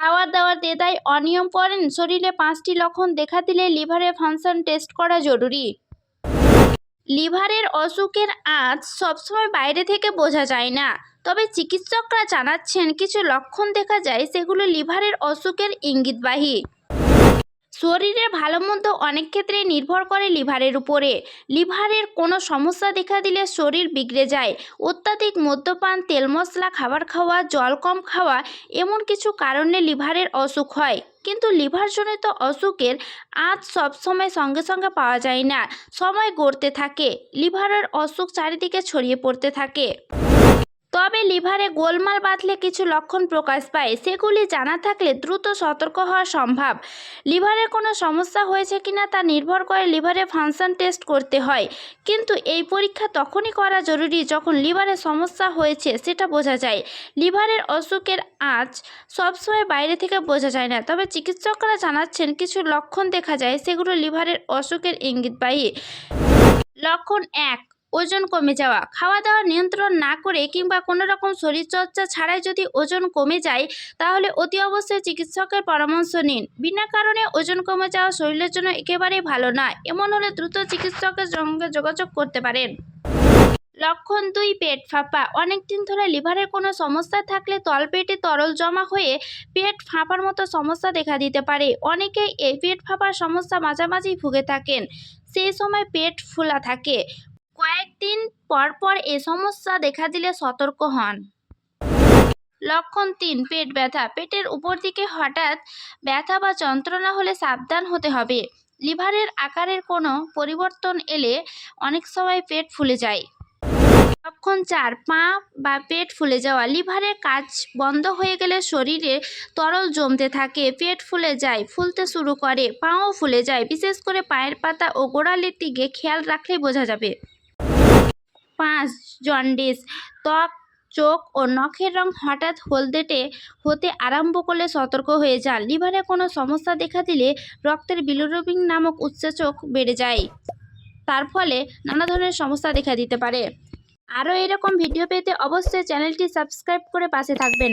খাওয়ার দাওয়ার তাই অনিয়ম করেন। শরীরে পাঁচটি লক্ষণ দেখা দিলে লিভারের ফাংশন টেস্ট করা জরুরি। লিভারের অসুখের আঁচ সবসময় বাইরে থেকে বোঝা যায় না। তবে চিকিৎসকরা জানাচ্ছেন, কিছু লক্ষণ দেখা যায় সেগুলো লিভারের অসুখের ইঙ্গিতবাহী। শরীরের ভালো মন্দ অনেক ক্ষেত্রে নির্ভর করে লিভারের উপরে। লিভারের কোনো সমস্যা দেখা দিলে শরীর বিগড়ে যায়। অত্যাধিক মদ্যপান, তেল মশলা খাবার খাওয়া, জল কম খাওয়া এমন কিছু কারণে লিভারের অসুখ হয়। কিন্তু লিভারজনিত অসুখের আঁচ সবসময় সঙ্গে সঙ্গে পাওয়া যায় না। সময় গড়তে থাকে। লিভারের অসুখ চারিদিকে ছড়িয়ে পড়তে থাকে। তবে লিভারে গোলমাল বাঁধলে কিছু লক্ষণ প্রকাশ পায় সেগুলি জানা থাকলে দ্রুত সতর্ক হওয়া সম্ভব। লিভারের কোনো সমস্যা হয়েছে কিনা তা নির্ভর করে লিভারে ফাংশন টেস্ট করতে হয়। কিন্তু এই পরীক্ষা তখনই করা জরুরি যখন লিভারে সমস্যা হয়েছে সেটা বোঝা যায়। লিভারের অসুখের আঁচ সবসময় বাইরে থেকে বোঝা যায় না। তবে চিকিৎসকরা জানাচ্ছেন কিছু লক্ষণ দেখা যায় সেগুলো লিভারের অসুখের ইঙ্গিত ইঙ্গিতবাহী লক্ষণ এক ওজন কমে যাওয়া। খাওয়া দাওয়া নিয়ন্ত্রণ না করে কিংবা কোনো রকম শরীরচর্চা ছাড়াই যদি ওজন কমে যায়, তাহলে অতি অবশ্যই চিকিৎসকের পরামর্শ নিন। বিনা কারণে ওজন কমে যাওয়া শরীরের জন্য একেবারেই ভালো না। এমন হলে দ্রুত চিকিৎসকের সঙ্গে যোগাযোগ করতে পারেন। লক্ষণ দুই, পেট ফাঁপা। অনেক দিন ধরে লিভারের কোনো সমস্যা থাকলে তলপেটে তরল জমা হয়ে পেট ফাঁপার মতো সমস্যা দেখা দিতে পারে। অনেকেই এই পেট ফাঁপার সমস্যা মাঝামাঝি ভুগে থাকেন। সেই সময় পেট ফোলা থাকে। কয়েকদিন পর পর এ সমস্যা দেখা দিলে সতর্ক হন। লক্ষণ তিন, পেট ব্যথা। পেটের উপর দিকে হঠাৎ ব্যথা বা যন্ত্রণা হলে সাবধান হতে হবে। লিভারের আকারের কোনো পরিবর্তন এলে অনেক সময় পেট ফুলে যায়। লক্ষণ চার, পা বা পেট ফুলে যাওয়া। লিভারের কাজ বন্ধ হয়ে গেলে শরীরে তরল জমতে থাকে, পেট ফুলে যায়, ফুলতে শুরু করে, পাও ফুলে যায়। বিশেষ করে পায়ের পাতা ও গোড়ালির দিকে খেয়াল রাখলে বোঝা যাবে। পাঁচ জন্ডিস ত্বক, চোখ ও নখের রং হঠাৎ হলদেটে হতে আরম্ভ করলে সতর্ক হয়ে যান। লিভারে কোনো সমস্যা দেখা দিলে রক্তের বিলোরবিং নামক উৎসেচক বেড়ে যায়। তার ফলে নানা ধরনের সমস্যা দেখা দিতে পারে। আরও এরকম ভিডিও পেতে অবশ্যই চ্যানেলটি সাবস্ক্রাইব করে পাশে থাকবেন।